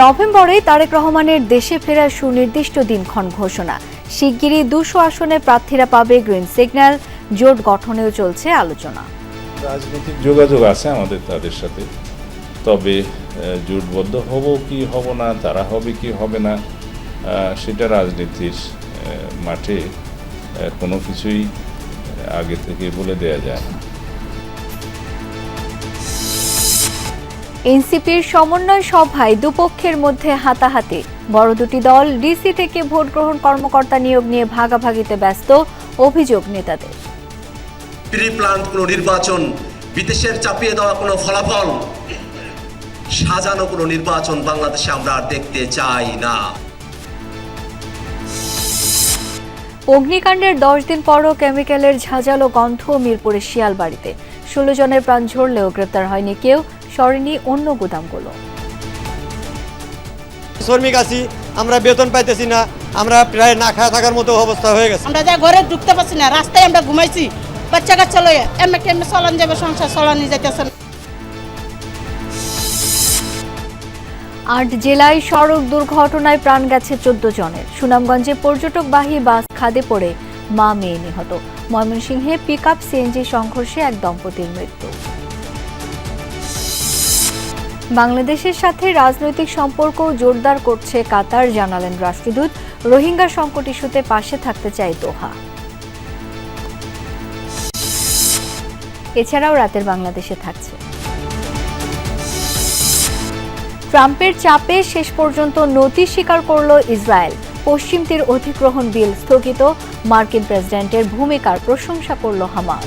নভেম্বরে তারেক রহমানের দেশে ফেরার সুনির্দিষ্ট দিনক্ষণ ঘোষণা। শিগগিরই দুশো আসনে প্রার্থীরা পাবে গ্রিন সিগন্যাল। জোট গঠনেও চলছে আলোচনা। রাজনৈতিক যোগাযোগ আছে আমাদের তাদের সাথে। তবে জোটবদ্ধ হব কি হব না, তারা হবে কি হবে না সেটা রাজনীতির মাঠে কোনো কিছুই আগে থেকে বলে দেয়া যায় না। এনসিপির সমন্বয় সভায় দুপক্ষের মধ্যে হাতাহাতি। বড় দুটি দল ডিসি থেকে ভোট গ্রহণ কর্মকর্তা নিয়োগ নিয়ে ভাগাভাগিতে ব্যস্ত অভিযোগ নেতাদের। প্রি প্ল্যান কোনো নির্বাচন, বিদেশের চাপিয়ে দেওয়া কোনো ফলাফল, সাজানো কোনো নির্বাচন বাংলাদেশে আমরা দেখতে চাই না। অগ্নিকাণ্ডের দশ দিন পরও কেমিক্যালের ঝাঁঝালো গন্ধ মিরপুরের শিয়ালবাড়িতে। ষোলো জনের প্রাণ ঝরলেও গ্রেপ্তার হয়নি কেউ সরেনি অন্য গুদামগুলো। শ্রমিক আছি আমরা বেতন পাইতেছি না আমরা প্রায় না খাওয়া থাকার মতো অবস্থা হয়ে গেছে। আমরা যা ঘরে ঢুকতে পারছি না রাস্তায় আমরা ঘুমাইছি বাচ্চা কাচ্চা লয়ে এমনি কেমনি চলান যাবে সংসার চলানি যাইতেছে আট জেলায় সড়ক দুর্ঘটনায় প্রাণ গেছে চোদ্দ জনের। সুনামগঞ্জে পর্যটকবাহী বাস খাদে পড়ে মা মেয়ে নিহত। ময়মনসিংহে পিক আপ সিএনজি সংঘর্ষে এক দম্পতির মৃত্যু। বাংলাদেশের সাথে রাজনৈতিক সম্পর্ক জোরদার করছে কাতার, জানালেন রাষ্ট্রদূত। রোহিঙ্গা সংকট ইস্যুতে পাশে থাকতে চাই দোহা। এছাড়াও রাতের বাংলাদেশে থাকছে। ট্রাম্পের চাপে শেষ পর্যন্ত নতি স্বীকার করল ইসরায়েল। পশ্চিম তীর অধিগ্রহণ বিল স্থগিত। মার্কিন প্রেসিডেন্টের ভূমিকার প্রশংসা করল হামাস।